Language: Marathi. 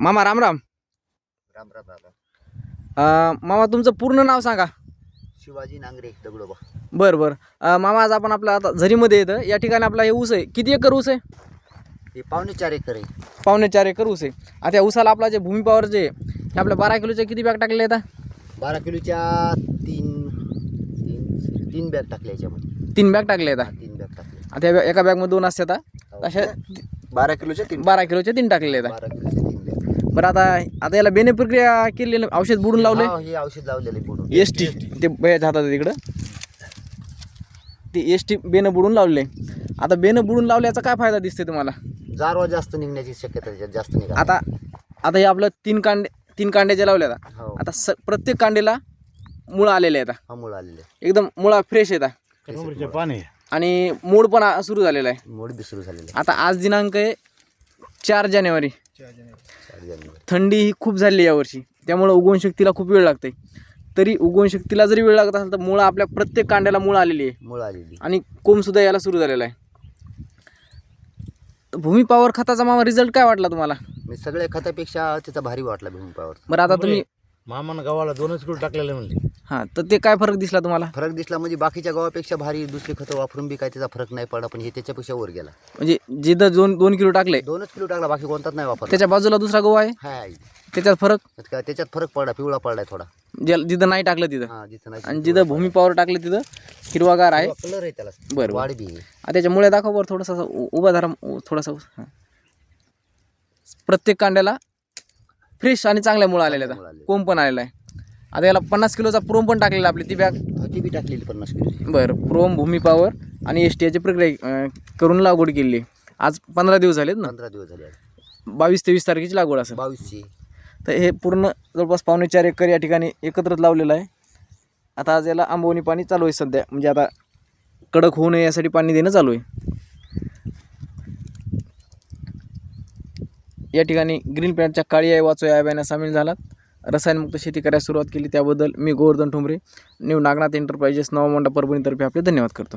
मामा राम राम. राम राम दादा अं, मामा तुमचं पूर्ण नाव सांगा. शिवाजी नांगरे दगडोबा बरं बरं. अं, मामा आज आपण आपलं आता झरीमध्ये येतं. या ठिकाणी आपला हे ऊस आहे. किती एकर ऊस आहे? हे पावणे चार एकर आहे. पावणे चार एकर ऊस आहे. आता या ऊसाला आपला जे भूमी पॉवर जे हे आपल्या बारा किलोचे किती बॅग टाकले आता बारा किलोच्या तीन तीन तीन बॅग टाकल्या याच्यामध्ये. तीन बॅग टाकले हा, तीन बॅग टाकले आता या एका बॅगमध्ये दोन असतात आता हो. अशा बारा किलोच्या तीन बारा किलोचे तीन टाकलेले आहेत. बारा बरं आता आता याला बेने प्रक्रिया केलेली औषध बुडून लावले. हा, हे औषध लावलेलं आहे पुढून एस टी. ते बयाच्या हातात आहे तिकडं. ते एस टी बेनं बुडून लावले. आता बेनं बुडून लावल्याचा काय फायदा दिसते तुम्हाला? जारवा जास्त निघण्याची शक्यता त्याच्यात जास्त निघा आता आता हे आपलं तीन कांडे तीन कांड्याचे लावले आता. हो. आता स प्रत्येक कांडीला मुळं आलेले आहेत आता. अमूळ आलेले एकदम मुळा फ्रेश येतात पाणी आणि मूड पण आ- सुरू झालेला आहे. मोड बी सुरू झालेले आता आज दिनांक आहे चार जानेवारी. थंडी ही खूप झाली यावर्षी. त्यामुळं उगवणशक्तीला खूप वेळ लागते तरी उगवणशक्तीला जरी वेळ लागत असेल तर मुळं आपल्या प्रत्येक कांड्याला मुळं आलेली आहे. मूळ आलेली. आणि कोंबसुद्धा यायला सुरू झालेला आहे. भूमी पॉवर खताचा मामा रिझल्ट काय वाटला तुम्हाला? मी सगळ्या खतापेक्षा त्याचा भारी वाटला भूमिपावर बरं आता तुम्ही मामानं गावाला दोनच किलो टाकलेले म्हणले. हां तर ते काय फरक दिसला तुम्हाला? फरक दिसला म्हणजे बाकीच्या गावापेक्षा भारी दुसरी खतं वापरून बी काय त्याचा फरक नाही पडला पण हे त्याच्यापेक्षा वर गेला. म्हणजे जिथं दोन दोन किलो टाकले दोनच किलो टाकला बाकी कोणताच नाही वापरला. त्याच्या बाजूला दुसरा गहू आहे? हाय. त्याच्यात फरक? काय- त्याच्यात फरक पडला पिवळा पडलाय थोडा. ज्या जिथं नाही टाकलं तिथं. हा जिथं नाही आणि जिथं भूमी पॉवर टाकलं तिथं हिरवागार आहे. कलर आहे त्याला. बरं. वाढ बी आहे. त्याच्यामुळे दाखव बरं थोडंसं असं उ- उभा धरा उ- थोडासा हां. प्रत्येक कांड्याला फ्रेश आणि चांगल्या मुळं आलेल्या आहेत. कोंब पण आलेला आहे. आता याला पन्नास किलोचा प्रोम पण टाकलेला आपली ती बॅग हा, ती बी टाकलेली पन्नास किलो बरं प्रोम भूमी पॉवर आणि एस टी याची प्रक्रिया अं, करून लागवड केली. आज पंधरा दिवस झालेत ना? पंधरा दिवस झाले. बावीस तेवीस तारखेची लागवड असेल. बावीसशे तर हे पूर्ण जवळपास पावणे चार एकर या ठिकाणी एकत्रच लावलेलं आहे. आता आज याला आंबवणी पाणी चालू आहे सध्या. म्हणजे आता कडक होऊ नये यासाठी पाणी देणं चालू आहे. या ठिकाणी ग्रीन प्लॅनच्या काळी आई वाचो या अभियानात सामील झालात. रसायनमुक्त शेती करायला सुरुवात केली त्याबद्दल मी गोवर्धन ठुमरे न्यू नागनाथ एंटरप्राइजेस नवा परभणीतर्फे आपले धन्यवाद करतो.